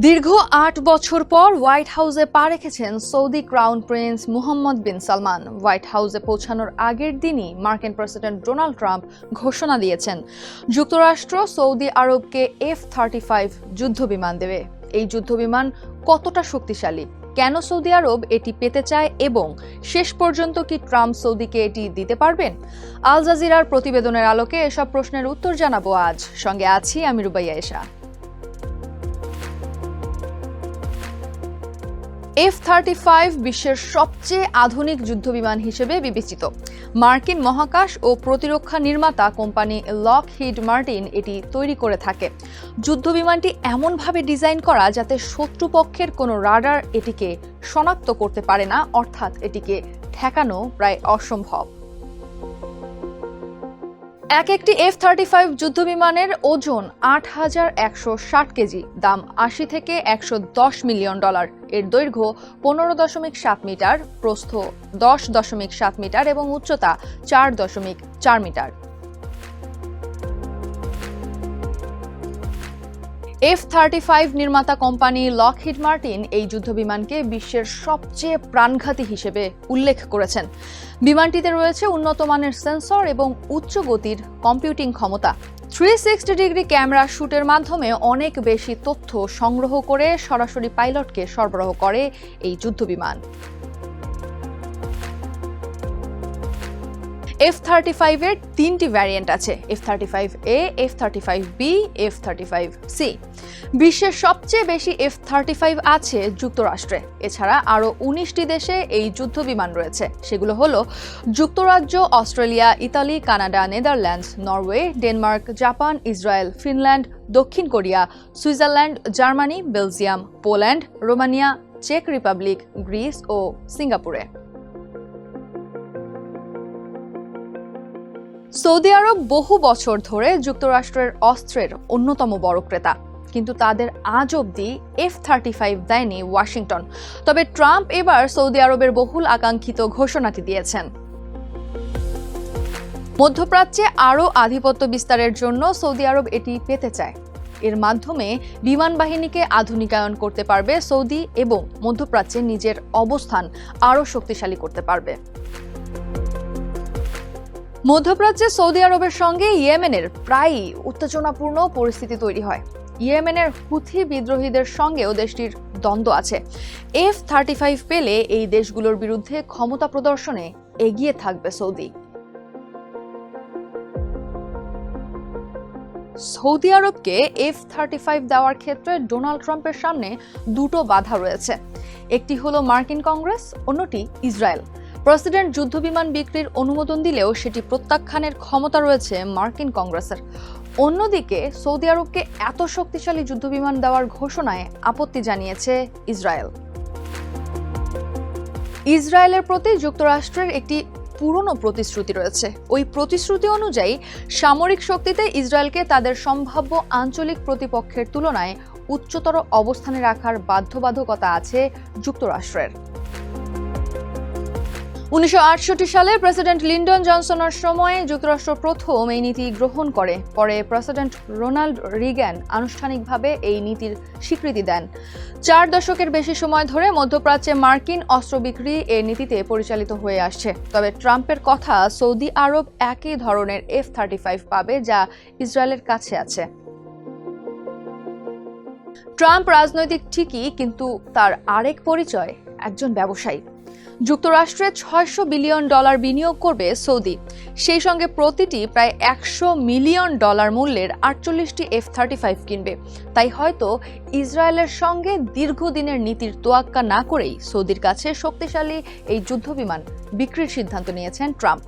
দীর্ঘ আট বছর পর হোয়াইট হাউসে পা রেখেছেন Saudi crown prince Mohammed bin Salman. White হাউসে পৌঁছানোর আগের দিনই মার্কিন প্রেসিডেন্ট ডোনাল্ড ট্রাম্প ঘোষণা দিয়েছেন। যুক্তরাষ্ট্র, সৌদি আরবকে এফ থার্টি ফাইভ যুদ্ধবিমান দেবে। এই যুদ্ধবিমান কতটা শক্তিশালী? কেন সৌদি আরব এটি পেতে চায় এবং শেষ পর্যন্ত কি ট্রাম্প সৌদিকে এটি দিতে পারবেন? আল জাজিরার প্রতিবেদনের আলোকে এসব প্রশ্নের উত্তর জানাব আজ। সঙ্গে আছি আমি Rubaiya Esha. F thirty five বিশ্বের সবচেয়ে আধুনিক যুদ্ধবিমান হিসেবে বিবেচিত। মার্কিন মহাকাশ ও প্রতিরক্ষা নির্মাতা কোম্পানি লক হিড মার্টিন এটি তৈরি করে থাকে। যুদ্ধবিমানটি এমনভাবে ডিজাইন করা যাতে শত্রুপক্ষের কোনো রাডার এটিকে শনাক্ত করতে পারে না, অর্থাৎ এটিকে ঠেকানো প্রায় অসম্ভব। এক একটি এফ থার্টি ফাইভ যুদ্ধ বিমানের ওজন আট হাজার একশো ষাট কেজি, দাম আশি থেকে একশো দশ মিলিয়ন ডলার। এর দৈর্ঘ্য পনেরো দশমিক সাত মিটার, প্রস্থ দশ দশমিক সাত মিটার এবং উচ্চতা চার দশমিক চার মিটার। এফ থার্টি ফাইভ নির্মাতা কোম্পানি লকহিড মার্টিন এই যুদ্ধবিমানকে বিশ্বের সবচেয়ে প্রাণঘাতী হিসেবে উল্লেখ করেছেন। বিমানটিতে রয়েছে উন্নত মানের সেন্সর এবং উচ্চ গতির কম্পিউটিং ক্ষমতা। থ্রি সিক্সটি ডিগ্রি ক্যামেরা শ্যুটের মাধ্যমে অনেক বেশি তথ্য সংগ্রহ করে সরাসরি পাইলটকে সরবরাহ করে এই যুদ্ধবিমান। এফ থার্টি ফাইভের তিনটি ভ্যারিয়েন্ট আছে F thirty five A F thirty five B F thirty five C বিশ্বের সবচেয়ে বেশি এফ থার্টি ফাইভ আছে যুক্তরাষ্ট্রে। এছাড়া আরও উনিশটি দেশে এই যুদ্ধ বিমান রয়েছে। সেগুলো হলো যুক্তরাজ্য, Australia, Italy, Canada, Netherlands, Norway, Denmark, Japan, Israel, Finland, দক্ষিণ Korea, Switzerland, Germany, Belgium, Poland, Romania, check Republic, Greece ও সিঙ্গাপুরে। সৌদি আরব বহু বছর ধরে যুক্তরাষ্ট্রের অস্ত্রের অন্যতম বড় ক্রেতা। কিন্তু তাদের আজ অবধি এফ থার্টি ফাইভ দেয়নি ওয়াশিংটন। তবে ট্রাম্প এবার সৌদি আরবের বহুল আকাঙ্ক্ষিত ঘোষণাটি দিয়েছেন। মধ্যপ্রাচ্যে আরও আধিপত্য বিস্তারের জন্য সৌদি আরব এটি পেতে চায়। এর মাধ্যমে বিমান বাহিনীকে আধুনিকায়ন করতে পারবে সৌদি এবং মধ্যপ্রাচ্যে নিজের অবস্থান আরও শক্তিশালী করতে পারবে। মধ্যপ্রাচ্যে সৌদি আরবের সঙ্গে ইয়েমেনের প্রায়ই উত্তেজনাপূর্ণ পরিস্থিতি তৈরি হয়। ইয়েমেনের হুথি বিদ্রোহীদের সঙ্গেও দেশটির দ্বন্দ্ব আছে। এফ থার্টি ফাইভ পেলে এই দেশগুলোর বিরুদ্ধে ক্ষমতা প্রদর্শনে এগিয়ে থাকবে সৌদি। সৌদি আরবকে এফ থার্টি ফাইভ দেওয়ার ক্ষেত্রে ডোনাল্ড ট্রাম্পের সামনে দুটো বাধা রয়েছে। একটি হলো মার্কিন কংগ্রেস, অন্যটি ইসরায়েল। প্রেসিডেন্ট যুদ্ধবিমান বিক্রির অনুমোদন দিলেও সেটি প্রত্যাখ্যানের ক্ষমতা রয়েছে মার্কিন কংগ্রেসের। অন্যদিকে, সৌদি আরবকে এত শক্তিশালী যুদ্ধবিমান দেওয়ার ঘোষণায় আপত্তি জানিয়েছে ইসরায়েল। ইসরায়েলের প্রতি যুক্তরাষ্ট্রের একটি পুরনো প্রতিশ্রুতি রয়েছে। ওই প্রতিশ্রুতি অনুযায়ী, সামরিক শক্তিতে ইসরায়েলকে তাদের সম্ভাব্য আঞ্চলিক প্রতিপক্ষের তুলনায় উচ্চতর অবস্থানে রাখার বাধ্যবাধকতা আছে যুক্তরাষ্ট্রের। উনিশশো আটষট্টি সালে প্রেসিডেন্ট লিন্ডন জনসনের সময়ে যুক্তরাষ্ট্র প্রথম এই নীতি গ্রহণ করে। পরে প্রেসিডেন্ট রোনাল্ড রিগ্যান আনুষ্ঠানিকভাবে এই নীতির স্বীকৃতি দেন। চার দশকের বেশি সময় ধরে মধ্যপ্রাচ্যে মার্কিন অস্ত্র বিক্রি এ নীতিতে পরিচালিত হয়ে আসছে। তবে ট্রাম্পের কথা সৌদি আরব একই ধরনের এফ থার্টি ফাইভ পাবে যা ইসরায়েলের কাছে আছে। ট্রাম্প রাজনৈতিক ঠিকই, কিন্তু তার আরেক পরিচয় একজন ব্যবসায়ী। যুক্তরাষ্ট্রে ছয়শো বিলিয়ন ডলার বিনিয়োগ করবে সৌদি। সেই সঙ্গে প্রতিটি প্রায় একশো মিলিয়ন ডলার মূল্যের আটচল্লিশটি এফ থার্টি ফাইভ কিনবে। তাই হয়তো ইসরায়েলের সঙ্গে দীর্ঘদিনের নীতির তোয়াক্কা না করেই সৌদির কাছে শক্তিশালী এই যুদ্ধ বিমান বিক্রির সিদ্ধান্ত নিয়েছেন ট্রাম্প।